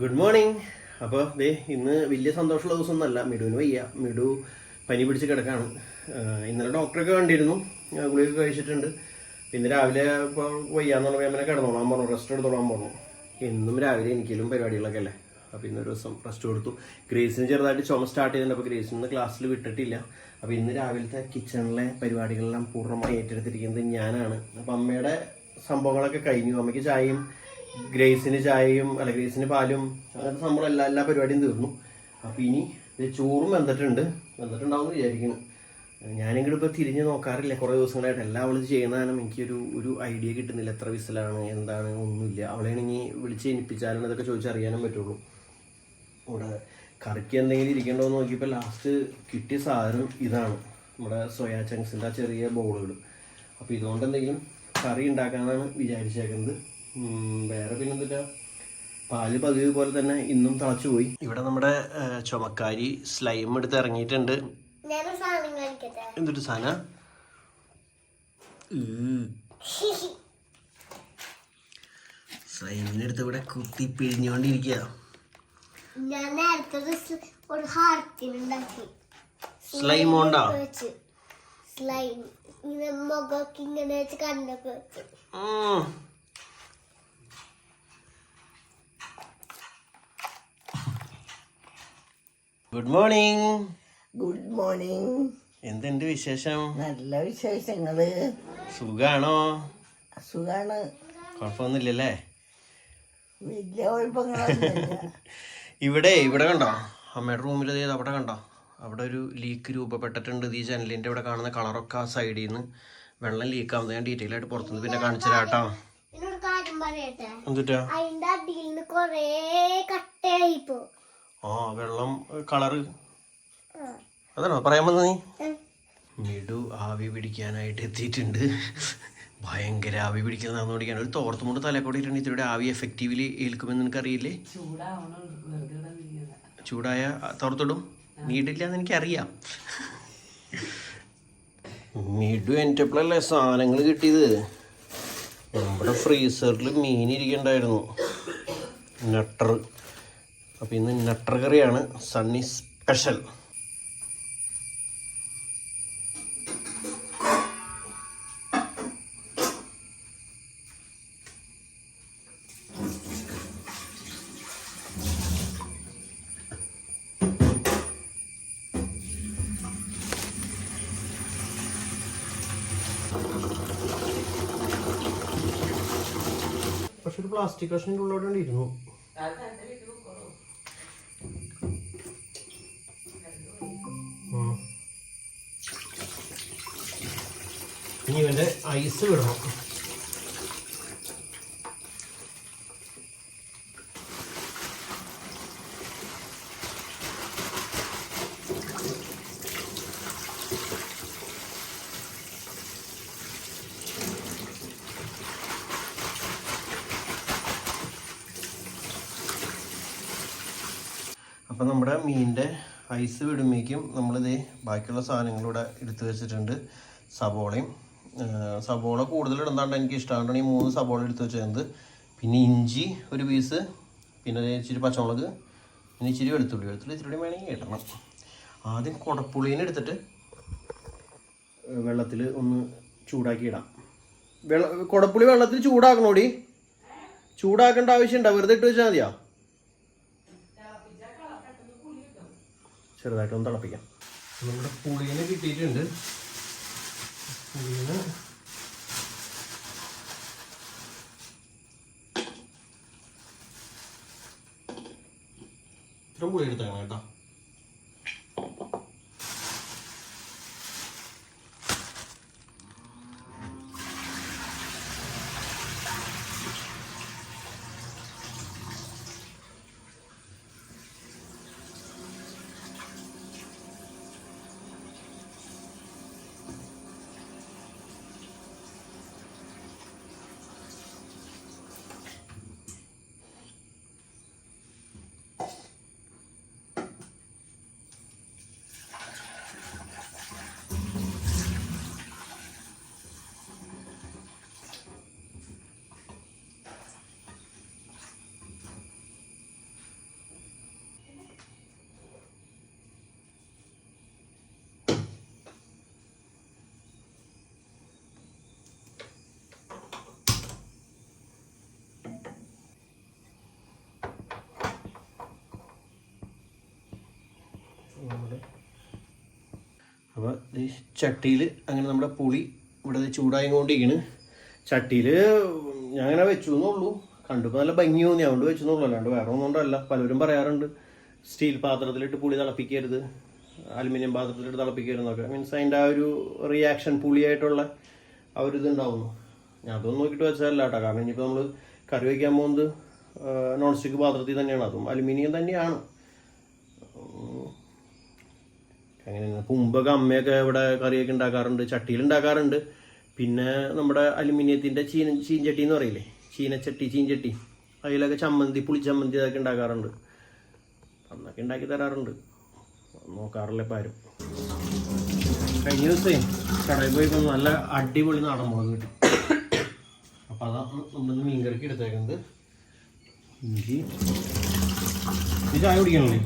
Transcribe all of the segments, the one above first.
Good morning അപ്പോൾ ദേ ഇന്ന് വലിയ സന്തോഷമുള്ള ദിവസമൊന്നുമല്ല. മിടുവിന് വയ്യ. മിടു പനി പിടിച്ച് കിടക്കാണ്. ഇന്നലെ ഡോക്ടറൊക്കെ കണ്ടിരുന്നു. ഗുളിക കഴിച്ചിട്ടുണ്ട്. പിന്നെ രാവിലെ ഇപ്പോൾ വയ്യാന്ന് പറഞ്ഞപ്പോൾ ഞാൻ കിടന്നോളാൻ പറഞ്ഞു. റെസ്റ്റ് എടുത്തോളാൻ പറഞ്ഞു. എന്നും രാവിലെ എനിക്കലും പരിപാടികളൊക്കെ അല്ലേ? അപ്പോൾ ഇന്നൊരു ദിവസം റെസ്റ്റ് കൊടുത്തു. ഗ്രേസിന് ചെറുതായിട്ട് ചുമ സ്റ്റാർട്ട് ചെയ്തിട്ടുണ്ട്. അപ്പോൾ ഇന്ന് ക്ലാസ്സിൽ വിട്ടിട്ടില്ല. അപ്പോൾ ഇന്ന് രാവിലത്തെ കിച്ചണിലെ പരിപാടികളെല്ലാം പൂർണമായി ഏറ്റെടുത്തിരിക്കുന്നത് ഞാനാണ്. അപ്പോൾ അമ്മയുടെ സംഭവങ്ങളൊക്കെ കഴിഞ്ഞു. അമ്മയ്ക്ക് ചായയും ഗ്രേസിന് ചായയും അല്ല ഗ്രേസിന് പാലും അങ്ങനത്തെ സംഭവം എല്ലാ എല്ലാ പരിപാടിയും തീർന്നു. അപ്പൊ ഇനി ചോറും വെന്തിട്ടുണ്ട്. വെന്തിട്ടുണ്ടാവും വിചാരിക്കുന്നു. ഞാനിങ്ങോട്ട് ഇപ്പോൾ തിരിഞ്ഞ് നോക്കാറില്ല. കുറേ ദിവസങ്ങളായിട്ട് എല്ലാം അവൾ ചെയ്യുന്ന എനിക്കൊരു ഒരു ഐഡിയ കിട്ടുന്നില്ല. എത്ര വിസിലാണ് എന്താണ് ഒന്നുമില്ല. അവളെയാണെങ്കിൽ വിളിച്ച് എനിപ്പിച്ചാലാണ് ഇതൊക്കെ ചോദിച്ചറിയാനും പറ്റുള്ളൂ. ഇവിടെ കറിക്ക് എന്തെങ്കിലും ഇരിക്കണ്ടോ എന്ന് നോക്കിയപ്പോൾ ലാസ്റ്റ് കിട്ടിയ സാധനം ഇതാണ്. നമ്മുടെ സോയാ ചങ്ക്സിന്റെ ആ ചെറിയ ബോളുകൾ അപ്പോൾ ഇതുകൊണ്ട് എന്തെങ്കിലും കറി ഉണ്ടാക്കാനാണ് വിചാരിച്ചേക്കുന്നത്. വേറെ പിന്നെ എന്തിട്ടാ പാൽ പതിവ് പോലെ തന്നെ ഇന്നും തളച്ചു പോയി. ഇവിടെ നമ്മുടെ ചുമക്കാരി സ്ലൈം എടുത്ത് ഇറങ്ങിയിട്ടുണ്ട്. ഞാനൊരു സാധനം കാണിക്കട്ടെ? എന്തൊരു സാധന? സ്ലൈമിനെടുത്ത് ഇവിടെ കുത്തി പിഴിഞ്ഞുകൊണ്ടിരിക്കുക ഞാൻ നേരത്തെ ഒരു ഹാർട്ടിനുണ്ടാക്കി സ്ലൈം കൊണ്ടാ? സ്ലൈം ഇങ്ങനെ മുഖമൊക്കെ ഇങ്ങനെ വെച്ച് കണ്ണൊക്കെ വെച്ച്. ഗുഡ് മോർണിംഗ് ഗുഡ് മോർണിംഗ് എന്തുണ്ട് വിശേഷം? നല്ല വിശേഷങ്ങൾ. സുഖാണോ? സുഖാണ്. കുഴപ്പമൊന്നുമില്ലല്ലേ വലിയ കുഴപ്പങ്ങളൊന്നുമില്ല. ഇവിടെ ഇവിടെ കണ്ടോ? അമ്മയുടെ റൂമിൽ അവിടെ കണ്ടോ? അവിടെ ഒരു ലീക്ക് രൂപപ്പെട്ടിട്ടുണ്ട് ഈ ജനലിന്റെ ഇവിടെ കാണുന്ന കളറൊക്കെ ആ സൈഡിൽ നിന്ന് വെള്ളം ലീക്ക് ആവുന്നത് ഞാൻ ഡീറ്റെയിൽ ആയിട്ട് പുറത്തുനിന്ന് പിന്നെ കാണിച്ചു തരാട്ടോ എന്നൊരു കാര്യം പറയട്ടെ? എന്തിട്ടാ? അതിന്റെ അടിയിൽ നിന്ന് കൊറേ കട്ടയായിപ്പോ ആ വെള്ളം കളറ്. അതാണോ? പറയാൻ വന്നത് നീ. മിടു ആവി പിടിക്കാനായിട്ട് എത്തിയിട്ടുണ്ട്. ഭയങ്കര ആവി പിടിക്കുന്നതാന്ന് പിടിക്കാൻ ഒരു തോർത്തും കൊണ്ട് തലക്കോടിയിട്ടുണ്ട് ഇതിലൂടെ ആവി എഫക്റ്റീവ്ലി ഏൽക്കുമെന്ന് എനിക്കറിയില്ലേ ചൂടായ തോർത്തിടും. നീടില്ല എന്ന് എനിക്കറിയാം. മിടു എന്റെപ്പോഴല്ലേ സാധനങ്ങൾ കിട്ടിയത്? നമ്മുടെ ഫ്രീസറിൽ മീൻ ഇരിക്കണ്ടായിരുന്നു. നട്ടർ അപ്പോൾ ഇന്ന് നട്ടർ കറിയാണ് സണ്ണി സ്പെഷ്യൽ. പക്ഷെ ഒരു പ്ലാസ്റ്റിക് കഷ്ണിന്റെ ഉള്ളോടെ ഇരുന്നു. ഇനി ഇവന്റെ ഐസ് വിടണം. അപ്പം നമ്മുടെ മീനിന്റെ ഐസ് വിടുമ്പോഴേക്കും നമ്മളിത് ബാക്കിയുള്ള സാധനങ്ങളിവിടെ എടുത്തു വെച്ചിട്ടുണ്ട്. സബോളയും ആ, സബോള കൂടുതൽ ഇടുന്നതാണ് എനിക്ക് ഇഷ്ടമാണ് ഈ മൂന്ന് സബോള എടുത്ത് വെച്ചത്. പിന്നെ ഇഞ്ചി ഒരു പീസ് പിന്നെ ഇച്ചിരി പച്ചമുളക് പിന്നെ ഇച്ചിരി വെളുത്തുള്ളി. വെളുത്തുള്ളി ഇച്ചിരി വേണമെങ്കിൽ ഇടണം. ആദ്യം കുടപ്പുളീനെ എടുത്തിട്ട് വെള്ളത്തിൽ ഒന്ന് ചൂടാക്കി ഇടാം. വെള്ള കുടപ്പുളി വെള്ളത്തിൽ ചൂടാക്കണോടി? ചൂടാക്കേണ്ട ആവശ്യമുണ്ടോ? വെറുതെ ഇട്ട് വെച്ചാൽ മതിയോ? ചെറുതായിട്ടൊന്ന് തിളപ്പിക്കാം. നമ്മുടെ പുളീനെ കിട്ടിയിട്ടുണ്ട്. 여기는 이런 거 얘기다 말다. കേട്ടോ അപ്പോൾ ഈ ചട്ടിയിൽ അങ്ങനെ നമ്മുടെ പുളി ഇവിടെ ചൂടായി കൊണ്ടിരിക്കണ് ചട്ടിയിൽ ഞാൻ അങ്ങനെ വെച്ചു എന്നുള്ളൂ കണ്ടപ്പോൾ നല്ല ഭംഗി തോന്നി. അതുകൊണ്ട് വെച്ചു എന്നുള്ളൂ അല്ലാണ്ട് വേറെ ഒന്നും കൊണ്ടല്ല പലരും പറയാറുണ്ട് സ്റ്റീൽ പാത്രത്തിലിട്ട് പുളി തിളപ്പിക്കരുത്. അലുമിനിയം പാത്രത്തിലിട്ട് തിളപ്പിക്കരുതെന്നൊക്കെ മീൻസ് അതിന്റെ ആ ഒരു റിയാക്ഷൻ പുളിയായിട്ടുള്ള ആ ഒരു ഇതുണ്ടാവുന്നു. ഞാൻ അതൊന്നും നോക്കിയിട്ട് വെച്ചതല്ല കേട്ടോ. കാരണം ഇനിയിപ്പോൾ നമ്മൾ കറി വയ്ക്കാൻ പോകുന്നത് നോൺ സ്റ്റിക്ക് പാത്രത്തിൽ തന്നെയാണ്. അതും അലുമിനിയം തന്നെയാണ്. അങ്ങനെ മുമ്പൊക്കെ അമ്മയൊക്കെ ഇവിടെ കറിയൊക്കെ ഉണ്ടാക്കാറുണ്ട് ചട്ടിയിൽ ഉണ്ടാക്കാറുണ്ട്. പിന്നെ നമ്മുടെ അലുമിനിയത്തിന്റെ ചീന ചീൻചട്ടി എന്ന് പറയില്ലേ? ചീനച്ചട്ടി ചീൻചട്ടി അതിലൊക്കെ ചമ്മന്തി പുളിച്ചമ്മന്തി അതൊക്കെ ഉണ്ടാക്കാറുണ്ട്. അന്നൊക്കെ ഉണ്ടാക്കി തരാറുണ്ട്. നോക്കാറില്ല ഇപ്പം ആരും. കഴിഞ്ഞ ദിവസേ കടയിൽ പോയി നല്ല അടിപൊളി നാടൻ മുളക് കിട്ടി. അപ്പോൾ അതാണ് നമ്മളിന്ന് മീൻകറിക്ക് എടുത്തേക്കുന്നത്. ഇഞ്ചി. ഇത് ചായ കുടിക്കണല്ലേ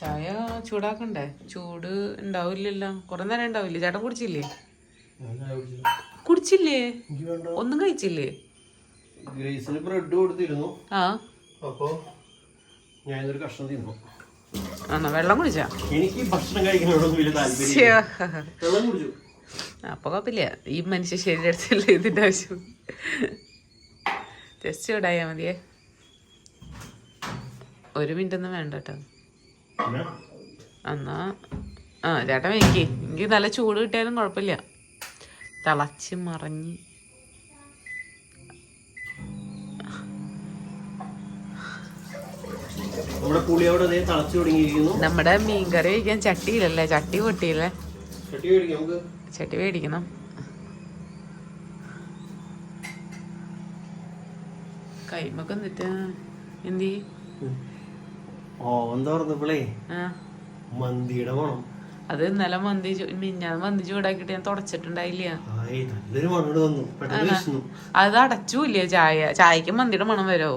ചായ ചൂടാക്കണ്ടേ? ചൂട് ഉണ്ടാവില്ലല്ലോ. കുറെ നേരം ഉണ്ടാവില്ലേ? ചേട്ടൻ കുടിച്ചില്ലേ? കുടിച്ചില്ല? ഒന്നും കഴിച്ചില്ലേ? ഗ്രേസിന് ബ്രെഡ് കൊടുത്തിരുന്നു. ആ. അപ്പോ ഞാനൊരു കഷ്ണം തിന്നു. ആണോ? വെള്ളം കുടിച്ചാ? എനിക്ക് ഭക്ഷണം കഴിക്കുന്നതിനോടൊന്നും വലിയ താല്പര്യം. വെള്ളം കുടിച്ചു. അപ്പൊ കുഴപ്പമില്ല. ഈ മനുഷ്യ ശരീരത്തിലല്ലേ ഇതിന്റെ ആവശ്യം? ജസ്റ്റ് ഇടായാ മതിയേ. ഒരു മിനിറ്റ് ഒന്നും വേണ്ട കേട്ടോ. എന്നാ ആ ചേട്ടൻ വെക്ക് എനിക്ക് നല്ല ചൂട് കിട്ടിയാലും കുഴപ്പമില്ല. തിളച്ച് മറിഞ്ഞ്. നമ്മുടെ മീൻകറി വയ്ക്കാൻ ചട്ടിയില്ലല്ലേ ചട്ടി പൊട്ടിയില്ലേ? ചട്ടി മേടിക്കാം നമുക്ക്. ചട്ടി മേടിക്കണം. കൈമൊക്കെ എന്നിട്ട് എന്തി മന്തിയുടെ മണം. അത് ഇന്നലെ മന്തി മിഞ്ഞാന്ന് മന്തി ചൂടാക്കിട്ട് ഞാൻ തുടച്ചിട്ടുണ്ടായില്ല. അത്. അടച്ചൂല്ലേ ചായ. ചായക്ക് മന്തിയുടെ മണം വരുമോ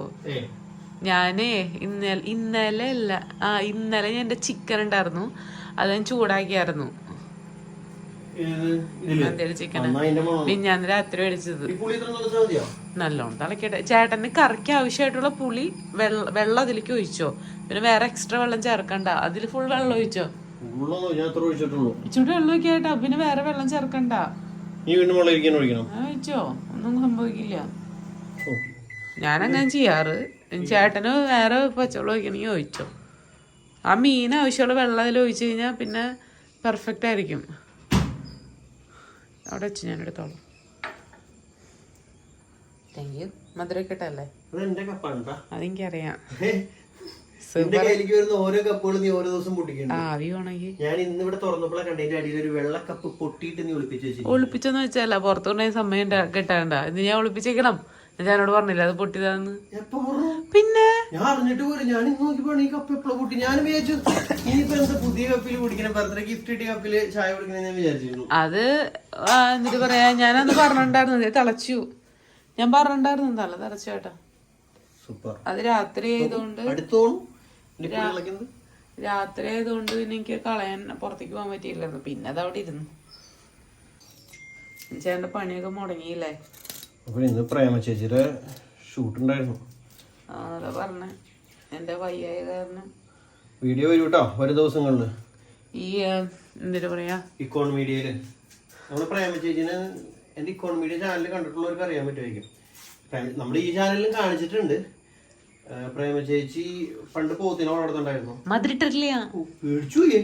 ഞാനേ ഇന്നലെ ഇന്നലെ അല്ല. ആ ഇന്നലെ ഞാൻ എന്റെ ചിക്കൻ ഉണ്ടായിരുന്നു. അത് ഞാൻ ചൂടാക്കിയായിരുന്നു. മന്തിയുടെ ചിക്കൻ മിഞ്ഞാന്ന് രാത്രി മേടിച്ചത്. നല്ലോണം തിളക്കട്ടെ ചേട്ടന് കറിക്ക് ആവശ്യമായിട്ടുള്ള പുളി വെള്ള വെള്ളം അതിലേക്ക് ഒഴിച്ചോ? പിന്നെ വേറെ എക്സ്ട്രാ വെള്ളം ചേർക്കണ്ട. അതിൽ ഫുൾ വെള്ളം ഒഴിച്ചോ? ഇച്ചിരി വെള്ളം ഒഴിക്കാട്ടാ പിന്നെ വേറെ വെള്ളം ചേർക്കണ്ട. ഒഴിച്ചോ? ഒന്നും സംഭവിക്കില്ല. ഞാൻ ഞാനങ്ങനെ ചെയ്യാറ്. ചേട്ടന് വേറെ പച്ചവെള്ളം ഒഴിക്കണമെങ്കിൽ ഒഴിച്ചോ. ആ മീൻ ആവശ്യമുള്ള വെള്ളം അതിൽ ഒഴിച്ചു കഴിഞ്ഞാൽ പിന്നെ പെർഫെക്റ്റ് ആയിരിക്കും. അവിടെ വെച്ച് ഞാൻ എടുത്തോളാം താങ്ക് യു കേട്ടാ അതെനിക്കറിയാം. ഓരോ കപ്പുകൾ നീ ഓരോ ദിവസം പൊട്ടിക്കണ്ട ആവി വേണമെങ്കിൽ. ഞാൻ ഇന്ന് ഇവിടെ തുറന്നപ്പോഴാണ് കണ്ടതിന്റെ അടിയിൽ ഒരു വെള്ള കപ്പ് പൊട്ടിയിട്ട് നീ ഒളിപ്പിച്ച് വെച്ചു ഒളിപ്പിച്ചെന്ന് വെച്ചാല പുറത്തു കൊണ്ടുപോയി സമയം കിട്ടാണ്ട. ഇത് ഞാൻ ഒളിപ്പിച്ചേക്കണം. ഞാൻ എന്നോട് പറഞ്ഞില്ല അത് പൊട്ടിയതാന്ന്? പിന്നെ? ഞാൻ അറിഞ്ഞിട്ട് പോലും ഞാൻ ഇന്ന് നോക്കിയപ്പോ ഈ കപ്പ് എപ്പോഴും പൊട്ടി. ഞാൻ വിചാരിച്ചു ഇനിയിപ്പോ എന്താ പുതിയ കപ്പിൽ കുടിക്കണം? ബർത്ത്ഡേ ഗിഫ്റ്റ് കിട്ടിയ കപ്പിൽ ചായ കുടിക്കണം ഞാൻ വിചാരിച്ചിരുന്നു. അത് എന്നിട്ട് പറയാ ഞാനന്ന് പറഞ്ഞിട്ടുണ്ടായിരുന്നു തിളച്ചു. ഞാൻ പറഞ്ഞിട്ടുണ്ടായിരുന്നു തല തറച്ചേട്ടാ സൂപ്പർ. അത് രാത്രി ആയതുകൊണ്ട് രാത്രി ആയതുകൊണ്ട് പിന്നെ എനിക്ക് കളയാൻ പുറത്തേക്ക് പോകാൻ പറ്റിയില്ലായിരുന്നു. പിന്നെ അത് അവിടെ ഇരുന്നു. ചേട്ടന്റെ പണിയൊക്കെ മുടങ്ങിയില്ലേ? ഇന്ന് പ്രേമ ചേച്ചിയുടെ ഷൂട്ട് ഉണ്ടായിരുന്നു. ആ, അതാ പറഞ്ഞേ. എന്റെ വയ്യായ കാരണം. വീഡിയോ വരും കേട്ടോ ഒരു ഈ ആ, എന്തിനു പറയാ? ഇക്കോൺ മീഡിയയിൽ നമ്മൾ പ്രേമ ചേച്ചിനെ എന്റെ ഇക്കോൺ മീഡിയ ചാനൽ കണ്ടിട്ടുള്ളവർക്ക് അറിയാൻ പറ്റുമായിരിക്കും. നമ്മൾ നമ്മുടെ ഈ ചാനലിലും കാണിച്ചിട്ടുണ്ട്. പ്രേമ ചേച്ചി പണ്ട് പോത്തിനെ വളർത്തുണ്ടായിരുന്നു മധുരിട്ടില്ല ഓ, പേടിച്ചു പോയി.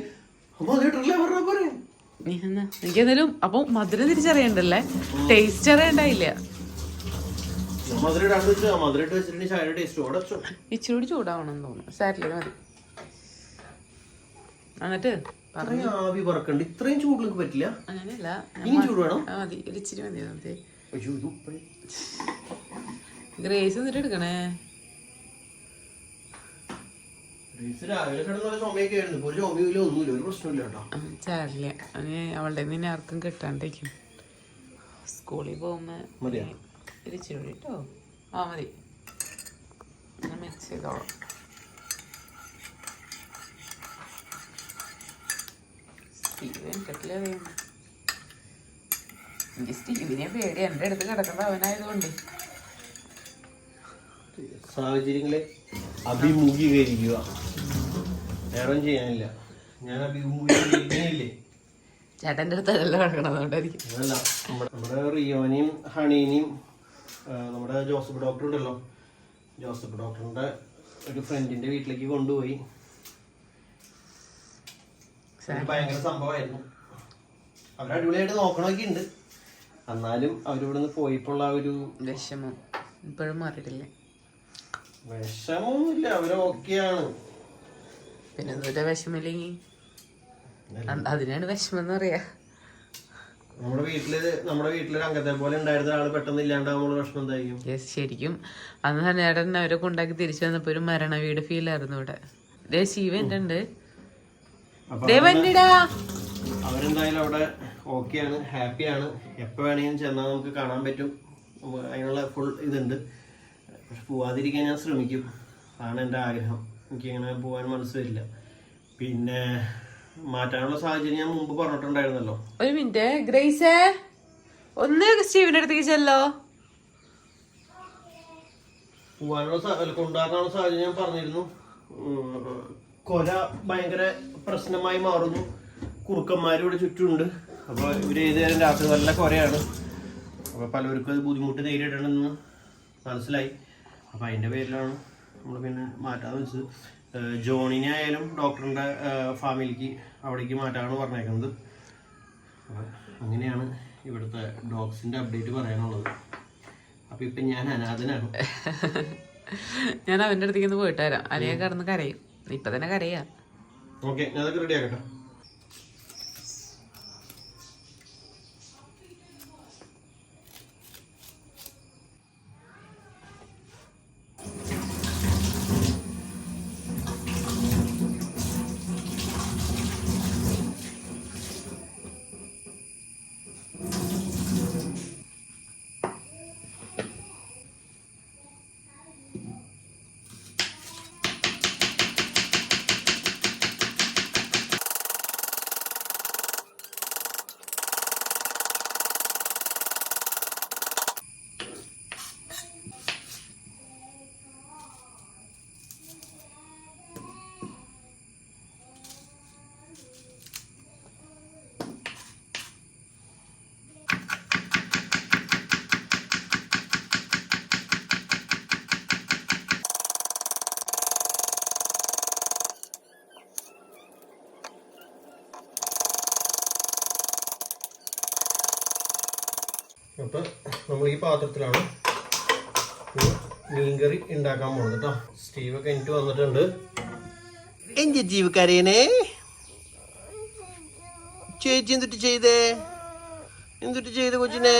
അപ്പൊ മധുരം തിരിച്ചറിയണ്ടല്ലേ? ടേസ്റ്റ് അറിയണ്ടായില്ല. ഇച്ചിരി കൂടി ചൂടാവണം തോന്നുന്നു. സാരില്ല മതി. എന്നിട്ട്? ഇത്രയും ആവി പറക്കണ്ട്. ഇത്രയും ചൂടിലേക്ക് പറ്റില്ല. അങ്ങനെയല്ല. ഇനി ചൂട് വേണം ആ മതി. ഒരു ഇച്ചിരി മതി മതി. അയ്യോ ഇത് ഗ്രേസ് എന്നിട്ട് എടുക്കണേ? ചാടില്ല. അവന് അവളുടെ നിന്നെ ആർക്കും കിട്ടാണ്ടിരിക്കും. സ്കൂളിൽ പോകുമ്പോ ഇരിച്ചിരി ഇച്ചിരി കൂടി കേട്ടോ ആ മതി. മിക്സ് ചെയ്തോളാം. സ്റ്റീവൻ കിട്ടില്ല എനിക്ക് സ്റ്റീവിനെ പേടി എന്റെ അടുത്ത് കിടക്കുന്ന അവനായതുകൊണ്ട് സാഹചര്യങ്ങളെ അഭിമുഖീകരിക്കുക. വേറെ ഒന്നും ചെയ്യാനില്ല. ഞാൻ അഭിമുഖീകരിക്കുന്നില്ലേ? ചേട്ടന്റെ അടുത്തല്ല കിടക്കണം അല്ല അതല്ല നമ്മുടെ നമ്മുടെ റിയോനെയും ഹണീനെയും നമ്മുടെ ജോസഫ് ഡോക്ടർ ഉണ്ടല്ലോ. ജോസഫ് ഡോക്ടറിന്റെ ഒരു ഫ്രണ്ടിന്റെ വീട്ടിലേക്ക് കൊണ്ടുപോയി. ഭയങ്കര സംഭവമായിരുന്നു. അവർ അടിപൊളിയായിട്ട് നോക്കണമൊക്കെ ഉണ്ട്. എന്നാലും അവരിവിടുന്ന് പോയപ്പോൾ ആ ഒരു വിഷമം ഇപ്പോഴും മാറിയിട്ടില്ല? വിഷമൊന്നുമില്ല അവർ ഓക്കെയാണ്. പിന്നെ എന്തൊരു വിഷമില്ലെങ്കിൽ അതിനാണ് വിഷമം എന്ന് പറയാ. നമ്മുടെ വീട്ടിൽ നമ്മുടെ വീട്ടിലൊരു അംഗത്തെ പോലെ ഉണ്ടായിരുന്ന ഒരാൾ പെട്ടെന്ന് ഇല്ലാണ്ടാവുമ്പോൾ വിഷമം എന്തായിരിക്കും? ശരിക്കും. അന്ന് തന്നെ ചേട്ടൻ അവരെ കൊണ്ടാക്കി തിരിച്ചു വന്നപ്പോ ഒരു മരണ വീട് ഫീൽ ആയിരുന്നു ഇവിടെ. ശിവൻ ഉണ്ട് അവരെന്തായാലും അവിടെ ഓക്കെയാണ് ഹാപ്പിയാണ്. എപ്പോൾ വേണമെങ്കിലും ചെന്നാൽ നമുക്ക് കാണാൻ പറ്റും. അതിനുള്ള ഫുൾ ഇതുണ്ട്. പക്ഷെ പോവാതിരിക്കാൻ ഞാൻ ശ്രമിക്കും. അതാണ് എന്റെ ആഗ്രഹം. എനിക്കിങ്ങനെ പോകാൻ മനസ്സ് വരില്ല. പിന്നെ മാറ്റാനുള്ള സാഹചര്യം ഞാൻ മുമ്പ് പറഞ്ഞിട്ടുണ്ടായിരുന്നല്ലോ. ഒരു മിനിറ്റ്. ഗ്രേസേ ഒന്ന് സ്റ്റീവിന്റെ അടുത്തേക്ക് ചെല്ലോ. പോവാനുള്ള കൊണ്ടാക്കാനുള്ള സാഹചര്യം ഞാൻ പറഞ്ഞിരുന്നു. കൊല ഭയങ്കര പ്രശ്നമായി മാറുന്നു. കുറുക്കന്മാരും ഇവിടെ ചുറ്റുമുണ്ട്. അപ്പോൾ ഇവർ ഏത് നേരം രാത്രി നല്ല കുറയാണ് അപ്പോൾ പലർക്കും അത് ബുദ്ധിമുട്ട് നേരിടണമെന്ന് മനസ്സിലായി. അപ്പോൾ അതിന്റെ പേരിലാണ് നമ്മൾ പിന്നെ മാറ്റാന്ന് വെച്ചത്. ജോണിനെ ആയാലും ഡോക്ടറിന്റെ ഫാമിലിക്ക് അവിടേക്ക് മാറ്റാണ് പറഞ്ഞേക്കുന്നത്. അങ്ങനെയാണ് ഇവിടുത്തെ ഡോഗ്സിന്റെ അപ്ഡേറ്റ് പറയാനുള്ളത്. അപ്പോൾ ഇപ്പം ഞാൻ അനാഥനാണ്. ഞാൻ അവന്റെ അടുത്തേക്ക് പോയിട്ട് വരാം. അനിയെ കിടന്ന് കരയും. ഇപ്പൊ തന്നെ കരയാ. ഓക്കെ ഞാൻ അതൊക്കെ റെഡി ആക്കട്ടെ അപ്പം നമ്മൾ ഈ പാത്രത്തിലാണ് മീൻകറി ഉണ്ടാക്കാൻ പോകുന്നത് കേട്ടോ സ്റ്റീവൊക്കെ എനിക്ക് വന്നിട്ടുണ്ട്. എന്റെ ജീവക്കാരേനെ ചേച്ചി എന്തിട്ട് ചെയ്തേ? എന്തിട്ട് ചെയ്ത് കൊച്ചിനെ?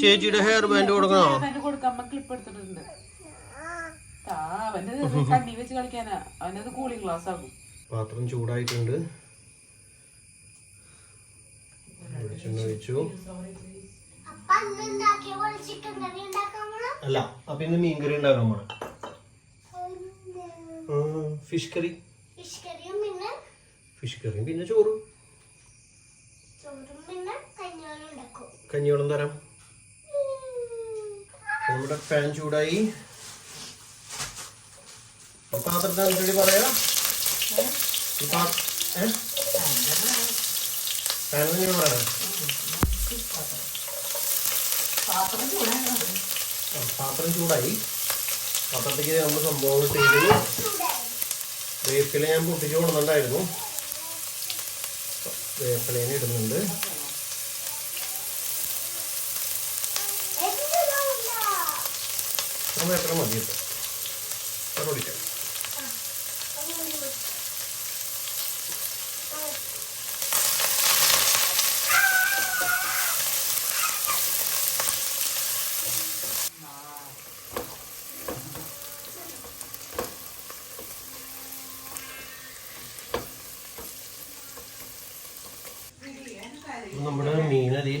ചേച്ചിയുടെ ഹെയർ ബാൻഡ് കൊടുക്കണോ? പാത്രം ക്ലിപ്പ് എടുത്തിട്ടുണ്ട് ആ അവന്റെ കണ്ണി വെച്ച് കളിക്കാനാ അവനത് കൂളിംഗ് ഗ്ലാസ് ആകും പാത്രം ചൂടായിട്ടുണ്ട് വെളിച്ചെണ്ണ ഒഴിച്ചു അപ്പൊ അന്ന് ഉണ്ടാക്കിയ പോലെ ചിക്കൻ കറി അല്ല അപ്പൊ ഇന്ന് മീൻകറി ഉണ്ടാക്കാൻ പോണം. ഫിഷ് കറി ഫിഷ് കറിയും പിന്നെ ചോറും. കഞ്ഞിവെള്ളം തരാം. നമ്മുടെ ഫാൻ ചൂടായി. പാത്രത്തെ അനുസരിച്ച് പറയാ. ഫാൻ തന്നെ പറയാം. ആ, പാത്രം ചൂടായി. പാത്രത്തേക്ക് നമ്മൾ സംഭവം ചെയ്തു വേപ്പില ഞാൻ പൊട്ടിച്ച് കൊടുക്കുന്നുണ്ടായിരുന്നു വേപ്പിലേനെ ഇടുന്നുണ്ട്. വേപ്പില മതി പൊടിക്കാം നമ്മുടെ മീനരി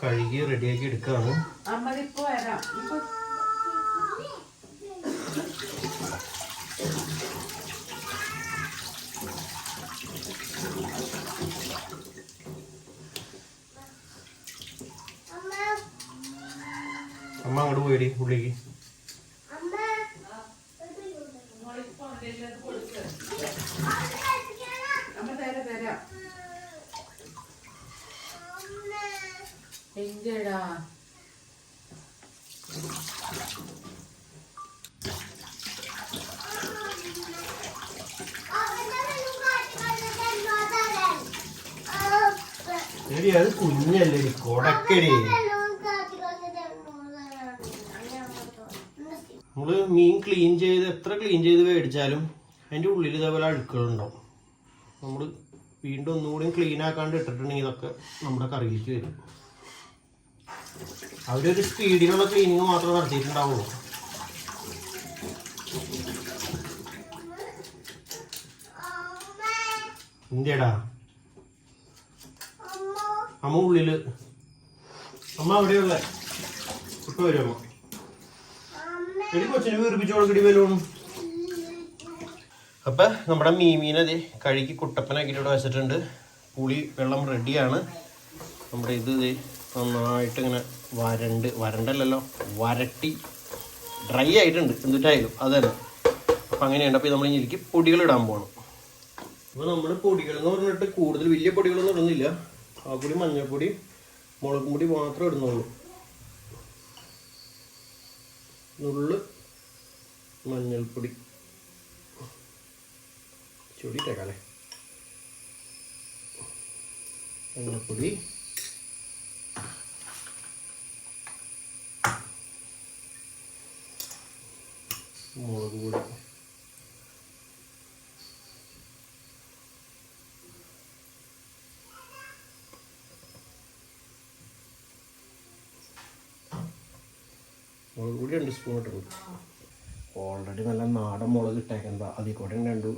കഴുകി റെഡിയാക്കി എടുക്കുകയാണ് അമ്മതിപ്പോ വരാം ഇപ്പൊ അമ്മ അമ്മ അങ്ങോട്ട് പോയിടി ഉള്ളിലേക്ക് അമ്മ ഒരു മിനിറ്റ്. അത് കഴിപ്പിക്കാനാ? എങ്കടാ എടി അത് കുഞ്ഞല്ലേ കൊടക്കടി നമ്മൾ മീൻ ക്ലീൻ ചെയ്ത് എത്ര ക്ലീൻ അതിന്റെ ഉള്ളിൽ ഇതേപോലെ അഴുക്കുകളുണ്ടാവും. നമ്മൾ വീണ്ടും ഒന്നുകൂടി ക്ലീൻ ആക്കാണ്ട് ഇട്ടിട്ടുണ്ടെങ്കിൽ ഇതൊക്കെ നമ്മുടെ കറിയിലേക്ക് വരും. അവരൊരു സ്പീഡിലുള്ള ക്ലീനിങ് മാത്രമേ നടത്തിയിട്ടുണ്ടാവുള്ളൂ. എന്തേടാ അമ്മ ഉള്ളിൽ. അമ്മ അവിടെയുള്ള. ഇപ്പൊ വരും അമ്മ എടി കൊച്ചിനെ വീർപ്പിച്ചോളടി വരും. അപ്പൊ നമ്മുടെ മീമീനത് കഴുകി കുട്ടപ്പനാക്കിയിട്ട് ഇവിടെ വെച്ചിട്ടുണ്ട്. പുളി വെള്ളം റെഡിയാണ് നമ്മുടെ ഇത് നന്നായിട്ട് ഇങ്ങനെ വരണ്ട് വരണ്ടല്ലല്ലോ വരട്ടി ഡ്രൈ ആയിട്ടുണ്ട് എന്തിട്ടായാലും അതല്ല അപ്പം അങ്ങനെയുണ്ട്. അപ്പോൾ നമ്മൾ ഇതിലേക്ക് പൊടികൾ ഇടാൻ പോകണം അപ്പോൾ നമ്മൾ പൊടികൾ എന്ന് പറഞ്ഞിട്ട് കൂടുതൽ വലിയ പൊടികളൊന്നും ഇടുന്നില്ല. ആ പൊടി മഞ്ഞൾപ്പൊടി മുളകും പൊടി മാത്രമേ ഇടുന്നുള്ളൂ. നുള്ള് മഞ്ഞൾപ്പൊടി. ചൊടിയിട്ടേക്കാല്ലേ മഞ്ഞൾപ്പൊടി മുളക് പൊടി. മുളക് പൊടി രണ്ട് സ്പൂൺ ഇട്ടിട്ടുണ്ട്. ഓൾറെഡി നല്ല നാടൻ മുളക് ഇട്ടേക്കണ്ട അതിൽ കൂടെ രണ്ട്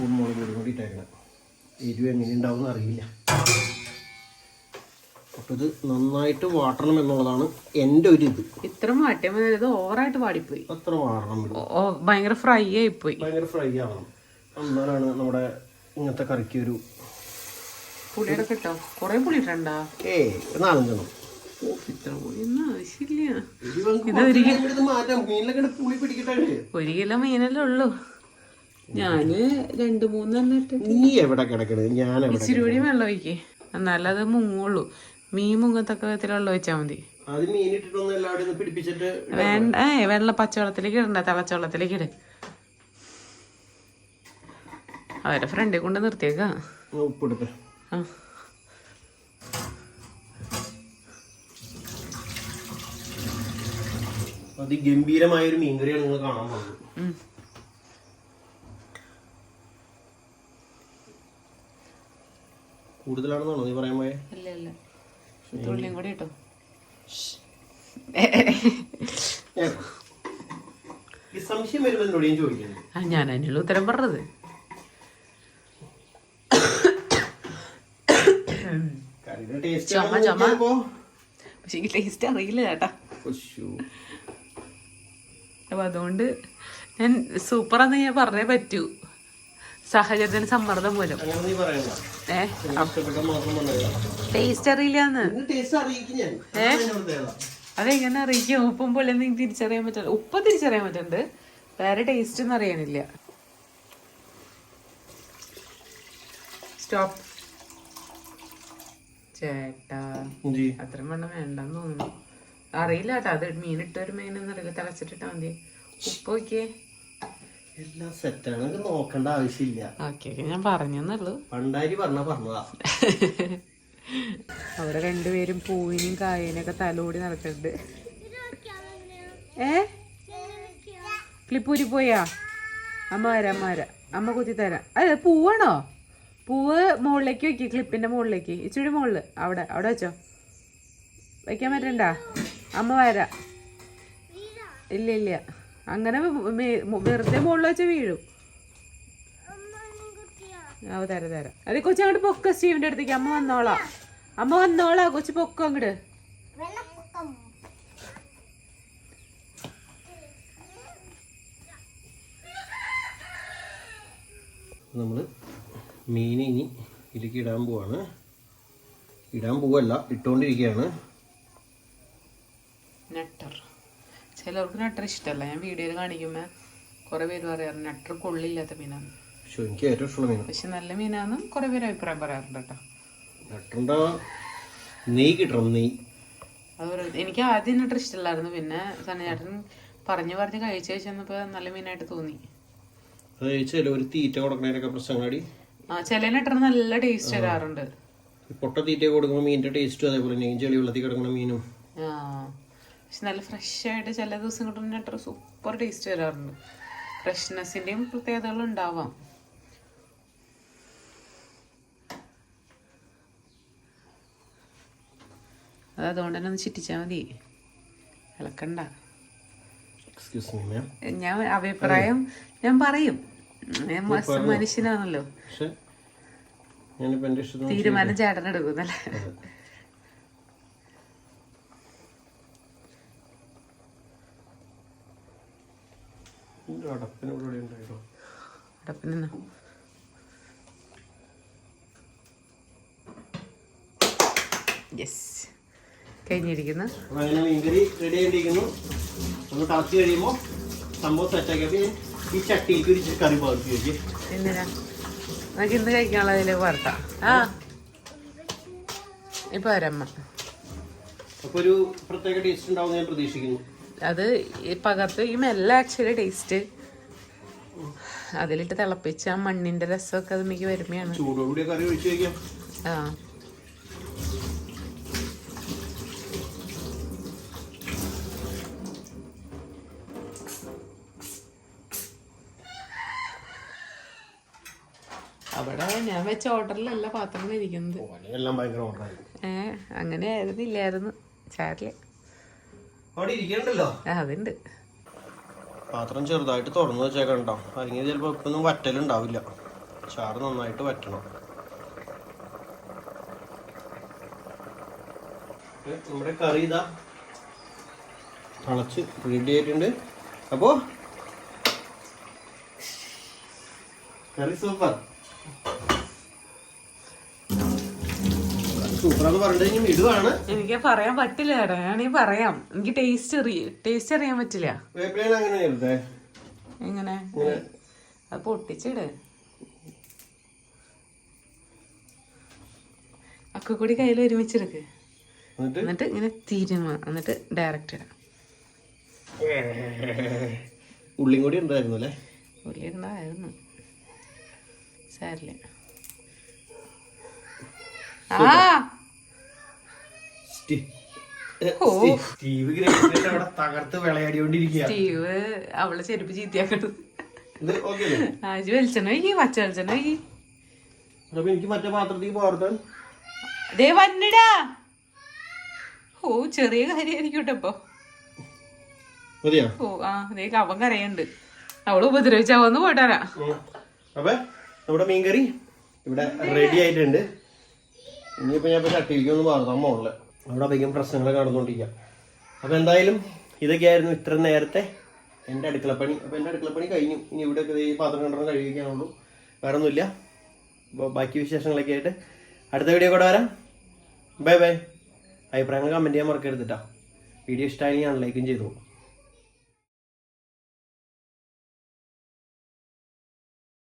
സ്പൂൺ മുളക് പൊടി കൂടി ഇട്ടേക്കണം. എരിവ് എങ്ങനെ ഉണ്ടാവും അറിയില്ല. അപ്പോൾ ഇത് നന്നായിട്ട് വാട്ടണം എന്നുള്ളതാണ് എന്റെ ഒരു ഇത്. ഇത്ര മാറ്റം ഇത് ഓവറായിട്ട് വാടിപ്പോയി. അത്ര വാടണം ഭയങ്കര ഫ്രൈ ആയിപ്പോയി. ഭയങ്കര ഫ്രൈ ആവണം. എന്നാലാണ് നമ്മുടെ ഇങ്ങനത്തെ കറിക്ക് ഒരു പുളിയുടെ കിട്ടോ കൊറേ പുളി ഇട്ടണ്ടാ ഏ നാലഞ്ചെണ്ണം. ഒരു കിലോ മീനല്ലേ ഉള്ളൂ. ഞാൻ രണ്ടു മൂന്നെണ്ണം ഇട്ട് നീ എവിടെ കിടക്കണത് ഞാൻ ഇച്ചിരി കൂടി വെള്ളം ഒഴിക്കേ. എന്നാലത് അത് മുങ്ങുള്ളൂ. മീൻ മുങ്ങത്തക്ക വിധത്തിൽ വെള്ളം ഒഴിച്ചാൽ മതി. വേണ്ട. ഏ വെള്ള പച്ചവെള്ളത്തിലേക്ക് ഇടണ്ട. തിളച്ചവെള്ളത്തിലേക്ക് ഇട. അവരെ ഫ്രണ്ടിൽ കൊണ്ട് നിർത്തിയേക്കാ. ഉപ്പിടുത്ത ആ. അതിഗംഭീരമായ ഒരു മീൻകറിയാണ് നിങ്ങൾ കാണാൻ പോകുന്നത്. കൂടുതലാണെന്നാണോ നീ പറയാൻ പോയെ? ഇല്ല ഇല്ല തുള്ളിയും കൂടി ഇട്ടോ. ഏ. ഈ സംശയം വരുമ്പോൾ എന്നോട് ഞാൻ ചോദിക്കുന്നത് ആ ഞാൻ അതിനുള്ള ഉത്തരം പറഞ്ഞത്. കറിയുടെ ടേസ്റ്റ് ചുമ, ചുമ. പക്ഷെ എനിക്ക് ടേസ്റ്റ് അറിയില്ല ചേട്ടാ. അപ്പൊ അതുകൊണ്ട് ഞാൻ സൂപ്പറാന്ന് ഞാൻ പറഞ്ഞേ പറ്റൂ. സാഹചര്യത്തിന് സമ്മർദ്ദം മൂലം പറഞ്ഞില്ല ടേസ്റ്റ് അറിയില്ലാന്ന്. ഏ? അതെങ്ങനെ അറിയിക്കും? ഉപ്പും പോലെ നിങ്ങൾക്ക് തിരിച്ചറിയാൻ പറ്റില്ല ഉപ്പ് തിരിച്ചറിയാൻ പറ്റുന്നുണ്ട്. വേറെ ടേസ്റ്റ് ഒന്നും അറിയാനില്ല. സ്റ്റോപ്പ് ചേട്ടാ അത്ര അത്രയും വെള്ളം വേണ്ടെന്ന് തോന്നുന്നു. അറിയില്ല കേട്ടോ. അത് മീനിട്ടൊരു മീനൊന്നും മീൻ എന്നറിയില്ല തിളച്ചിട്ടിട്ടാ മതി. ഉപ്പ് നോക്കിയേ എല്ലാം സെറ്റാണ് അത് നോക്കേണ്ട ആവശ്യമില്ല. Okay okay. ഞാൻ പറഞ്ഞെന്നുള്ളൂ പണ്ടാരി പറഞ്ഞ പറഞ്ഞതാ. അവിടെ രണ്ടുപേരും പൂവിനും കായനൊക്കെ തലോടി നടക്കുന്നുണ്ട് ഏ? ക്ലിപ്പൂരി പോയാ അമ്മ വരാം അമ്മ വരാം. അമ്മ കുത്തി തരാം. അതെ പൂവാണോ? പൂവ് മുകളിലേക്ക് വെക്കി ക്ലിപ്പിന്റെ മുകളിലേക്ക്. ഇച്ചിരി മുകളിൽ. അവിടെ അവിടെ വെച്ചോ. വെക്കാൻ പറ്റണ്ട? അമ്മ വരാം. ഇല്ല ഇല്ല. അങ്ങനെ വെറുതെ മുകളിൽ വെച്ച് വീഴും. ആ തരാം തര. അത് കൊച്ചു അങ്ങോട്ട് പൊക്ക സ്റ്റീവിന്റെ അടുത്തേക്ക്. അമ്മ വന്നോളാം. അമ്മ വന്നോളാ കൊച്ചു പൊക്കം അങ്ങോട്ട്. നമ്മൾ മീനെ ഇനി ഇതിലേക്ക് ഇടാൻ പോവാണ്. ഇടാൻ പോവല്ല ഇട്ടുകൊണ്ടിരിക്കുകയാണ് നട്ടർ. ചിലർക്ക് നട്ടർ ഇഷ്ടമല്ല. ഞാൻ വീഡിയോയിൽ കാണിക്കുമ്പോൾ കുറേ പേര് പറയാറ് നട്ടർ കൊള്ളില്ലാത്ത മീനാണ് പക്ഷെ എനിക്ക് ഏറ്റവും ഇഷ്ടമുള്ള മീൻ പക്ഷെ നല്ല മീനാണെന്നും കുറേ പേര് അഭിപ്രായം പറയാറുണ്ട് കേട്ടോ. നട്ടുണ്ട നെയ് കിട്ടണം നെയ്. എനിക്ക് ആദ്യം നട്ടർ ഇഷ്ടമല്ലായിരുന്നു. പിന്നെ സണ്ണിചേട്ടൻ പറഞ്ഞു പറഞ്ഞ് കഴിച്ച് കഴിച്ചപ്പോ നല്ല മീനായിട്ട് തോന്നി. അത് ഒരു തീറ്റ കൊടുക്കണതിനൊക്കെ പ്രശ്നങ്ങളടി ആ ചിലനിട്ട് നല്ല ടേസ്റ്റ് വരാറുണ്ട്. പൊട്ട തീറ്റ കൊടുക്കുമ്പോൾ മീനിന്റെ ടേസ്റ്റും അതേപോലെ തന്നെ ഈ ചെളി വെള്ളത്തിൽ കിടക്കുന്ന മീനും. ആ. പക്ഷെ നല്ല ഫ്രഷ് ആയിട്ട് ചില ദിവസം കിട്ടുന്ന അത്ര സൂപ്പർ ടേസ്റ്റ് വരാറുണ്ട്. ഫ്രഷ്നെസ്സിന്റെയും പ്രത്യേകതകൾ ഉണ്ടാവാം. അത് അതുകൊണ്ട് തന്നെ ഒന്ന് ചിറ്റിച്ചാൽ മതി. ഇളക്കണ്ട ഞാൻ അഭിപ്രായം ഞാൻ പറയും. മനുഷ്യനാണല്ലോ. തീരുമാനം ചേട്ടൻ അടപ്പിന് യെസ് കഴിഞ്ഞിരിക്കുന്നു. അപ്പൊ അങ്ങനെ മീൻകറി റെഡി ആയിട്ടിരിക്കുന്നു. ഒന്ന് തിളച്ച് കഴിയുമ്പോൾ സംഭവം സെറ്റാക്കി ഈ ചട്ടിയിലേക്ക് ഒരു കറി പകർത്തി വെച്ച് എന്തിനാ നമുക്ക് ഇന്ന് കഴിക്കാനുള്ളതിൽ വറുത്ത. ആ. ഇപ്പൊ വരമ്മ അപ്പൊ ഒരു പ്രത്യേക ടേസ്റ്റ് ഉണ്ടാവും ഞാൻ പ്രതീക്ഷിക്കുന്നു. അത് ഈ പകർത്ത് ഈ മെല്ല ആക്ച്വലി ടേസ്റ്റ് അതിലിട്ട് തിളപ്പിച്ച ആ മണ്ണിന്റെ രസമൊക്കെ അത് മിക്ക വരുമ്പോഴാണ് ആ. അവിടെ ഞാൻ വെച്ച ഓർഡറിലല്ല പാത്രങ്ങൾ ഇരിക്കുന്നത് ഏ അങ്ങനെ ആയിരുന്നില്ലായിരുന്നു. ചാരിൽ അവിടെ ഇരിക്കണ്ടല്ലോ ആ അതുണ്ട്. പാത്രം ചെറുതായിട്ട് തുറന്നു വെച്ചേക്കണ്ടോ അല്ലെങ്കിൽ ചിലപ്പോൾ ഇപ്പൊന്നും വറ്റലുണ്ടാവില്ല. ചാറ് നന്നായിട്ട് വറ്റണം. നമ്മുടെ കറി ഇതാ. തിളച്ച് റെഡി ആയിട്ടുണ്ട്. അപ്പോ? കറി സൂപ്പർ. എനിക്ക് പറയാൻ പറ്റില്ല ചേട്ടാ. ഞാനീ പറയാം. എനിക്ക് ടേസ്റ്റ് ടേസ്റ്റ് അറിയാൻ പറ്റില്ല. എങ്ങനെ? അത് പൊട്ടിച്ചിട്. ഒക്കെ കൂടി കയ്യിൽ ഒരുമിച്ചെടുക്ക്. എന്നിട്ട്? ഇങ്ങനെ തീരുമാനം എന്നിട്ട് ഡയറക്റ്റ് ഇടാം. ഉള്ളിയും കൂടി ഉണ്ടായിരുന്നു അല്ലേ ഉള്ളി ഉണ്ടായിരുന്നു. സാരില്ല. സ്റ്റീവ് ഗ്രേസിന്റെ അവിടെ തകർത്ത് വിളയാടിക്കൊണ്ടിരിക്കുക സ്റ്റീവ് അവളെ ചെരുപ്പ് ചീത്തിയാക്കട്ടു ഇത് അല്ലേ ആജ് വെളിച്ചെണ്ണ വയ്ക്കി പച്ച വെളിച്ചെണ്ണ വയ്ക്കി അപ്പൊ എനിക്ക് മറ്റേ പാത്രത്തിൽ പോർത്താൻ ദേ വന്നിടാ. ഓ ചെറിയ കാര്യമായിരിക്കും കേട്ടോ ഇപ്പൊ ഓ ആ ദേ അവൻ കരയുണ്ട്. അവൾ ഉപദ്രവിച്ചാ വന്ന് പോയിട്ടാരാ. ഉം. അപ്പൊ നമ്മുടെ മീൻകറി ഇവിടെ റെഡി ആയിട്ടുണ്ട്. ഇനിയിപ്പോ ഞാൻ ഇപ്പൊ ചട്ടിയിലേക്ക് ഒന്ന് മാറുതാൻ മോളിൽ. അവിടെ അധികം പ്രശ്നങ്ങൾ നടന്നുകൊണ്ടിരിക്കാം. അപ്പൊ എന്തായാലും ഇതൊക്കെയായിരുന്നു ഇത്ര നേരത്തെ എന്റെ അടുക്കളപ്പണി. അപ്പൊ എന്റെ അടുക്കളപ്പണി കഴിഞ്ഞു. ഇനി ഇവിടെയൊക്കെ ഈ പാത്രം കണ്ടെന്ന് കഴിയുകയാണുള്ളൂ വേറെ ഒന്നുമില്ല അപ്പോൾ ബാക്കി വിശേഷങ്ങളൊക്കെ ആയിട്ട് അടുത്ത വീഡിയോ കൂടെ വരാം. Bye bye. അഭിപ്രായങ്ങൾ കമന്റ് ചെയ്യാൻ മറക്കരുത് കേട്ടോ വീഡിയോ ഇഷ്ടമായി ഞാൻ ലൈക്കും ചെയ്തു